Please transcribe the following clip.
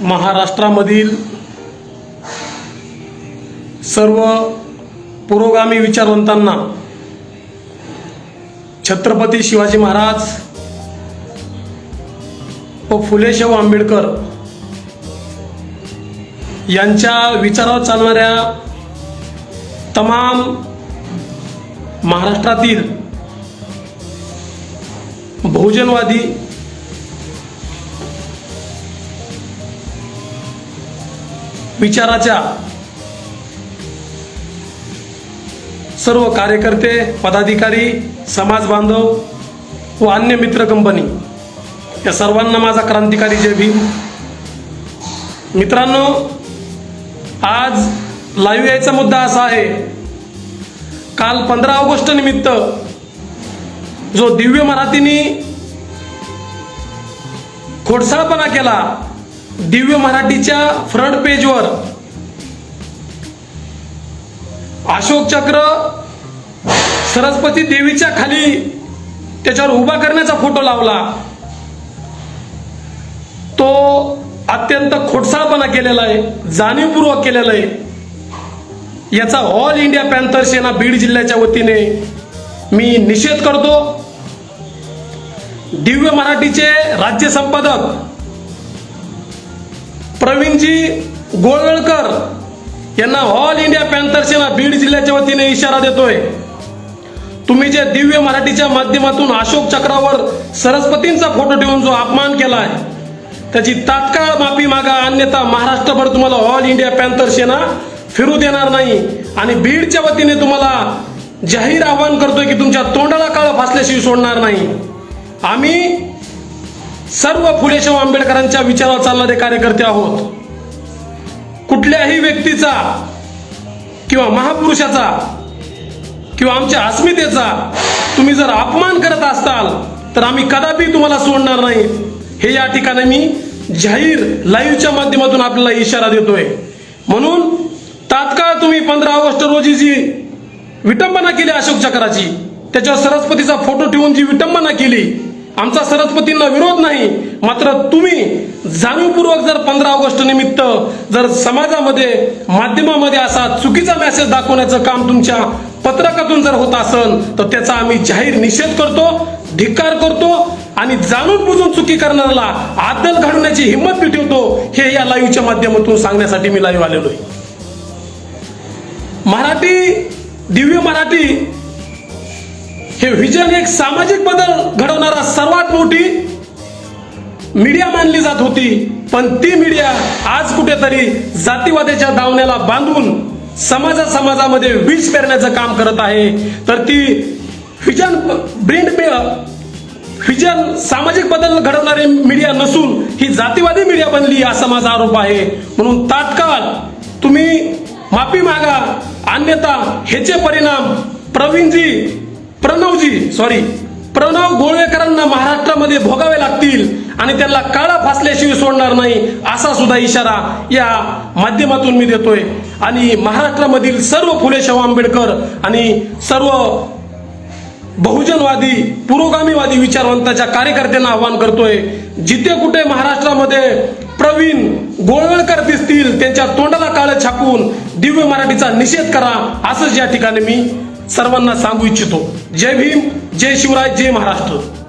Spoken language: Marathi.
महाराष्ट्रामधील सर्व पुरोगामी विचारवंतांना छत्रपती शिवाजी महाराज व फुलेशाहू आंबेडकर यांच्या विचारावर चालणाऱ्या तमाम महाराष्ट्रातील बहुजनवादी विचाराच्या सर्व कार्यकर्ते पदाधिकारी समाज बांधव व अन्य मित्र कंपनी या सर्वांना माझा क्रांतिकारी जय भीम. मित्रांनो आज लाईव्ह यायचा मुद्दा असा आहे काल पंधरा ऑगस्ट निमित्त जो दिव्य मराठीनी खोडसाळपणा केला दिव्य मराठीच्या फ्रंट पेजवर अशोक चक्र सरस्वती देवीच्या खाली त्याच्यावर उभा करण्याचा फोटो लावला. तो अत्यंत खोटसाळपणा केलेला आहे जाणीवपूर्वक केलेला आहे. याचा all India panther Sena Beed जिल्ह्याच्या वतीने मी निषेध करतो. दिव्य मराठीचे राज्य संपादक प्रवीणजी गोळवळकर यांना all India panther Sena Beed जिल्ह्याच्या वतीने इशारा देतोय. तुम्ही जे दिव्य मराठीच्या माध्यमातून अशोक चक्रावर सरस्वतींचा फोटो ठेवून जो अपमान केलाय त्याची तात्काळ माफी मागा अन्यथा महाराष्ट्रभर तुम्हाला ऑल इंडिया पॅन्थर सेना फिरू देणार नाही. आणि बीडच्या वतीने तुम्हाला जाहीर आवाहन करतोय की तुमच्या तोंडाला काळ फासल्याशिवाय सोडणार नाही. आम्ही सर्व फुले शाहू आंबेडकरांच्या विचारावर चालणारे कार्यकर्ते आहोत. कुठल्याही व्यक्तीचा किंवा महापुरुषाचा किंवा आमच्या अस्मितेचा तुम्ही जर अपमान करत असाल तर आम्ही कदापि तुम्हाला सोडणार नाही. हे या ठिकाणी मी जाहीर लाईव्हच्या माध्यमातून आपल्याला इशारा देतोय. म्हणून तात्काळ तुम्ही पंधरा ऑगस्ट रोजी जी विटंबना केली अशोक चक्राची त्याच्यावर सरस्वतीचा फोटो ठेवून जी विटंबना केली आमचा सरस्वतींना विरोध नाही मात्र तुम्ही जाणीवपूर्वक जर पंधरा ऑगस्ट निमित्त जर समाजामध्ये माध्यमामध्ये असा चुकीचा मेसेज दाखवण्याचं काम तुमच्या पत्रकातून जर होत असेल तर त्याचा आम्ही जाहीर निषेध करतो धिक्कार करतो आणि जाणून बुजून चुकी करणाऱ्याला आदल घडवण्याची हिंमत पिटवतो हे या लाईव्हच्या माध्यमातून सांगण्यासाठी मी लाईव्ह आलेलो आहे. मराठी दिव्य मराठी हे व्हिजन एक सामाजिक बदल घडवणारा सर्वात मोठी मीडिया मानली जात होती. पण ती मीडिया आज कुठेतरी जातीवादाच्या दावण्याला बांधून समाजा समाजामध्ये वीज पेरण्याचं काम करत आहे. तर ती व्हिजन ब्रेंड व्हिजन सामाजिक बदल घडवणारी मीडिया नसून ही जातीवादी मीडिया बनली असा माझा आरोप आहे. म्हणून तात्काळ तुम्ही माफी मागा. अन्यथा ह्याचे परिणाम प्रवीणजी प्रणवजी सॉरी प्रणव गोळवेकरांना महाराष्ट्रामध्ये भोगावे लागतील आणि त्यांना काळा फासल्याशिवाय सोडणार नाही असा सुद्धा इशारा या माध्यमातून मी देतोय. आणि महाराष्ट्रामधील सर्व फुले शाहू आंबेडकर आणि सर्व बहुजनवादी पुरोगामीवादी विचारवंताच्या कार्यकर्त्यांना आवाहन करतोय. जिथे कुठे महाराष्ट्रामध्ये प्रवीण गोळवळकर दिसतील त्यांच्या तोंडाला काळ छापून दिव्य मराठीचा निषेध करा असंच या ठिकाणी मी सर्वांना सांगू इच्छितो. जय भीम जय शिवराय जय महाराष्ट्र.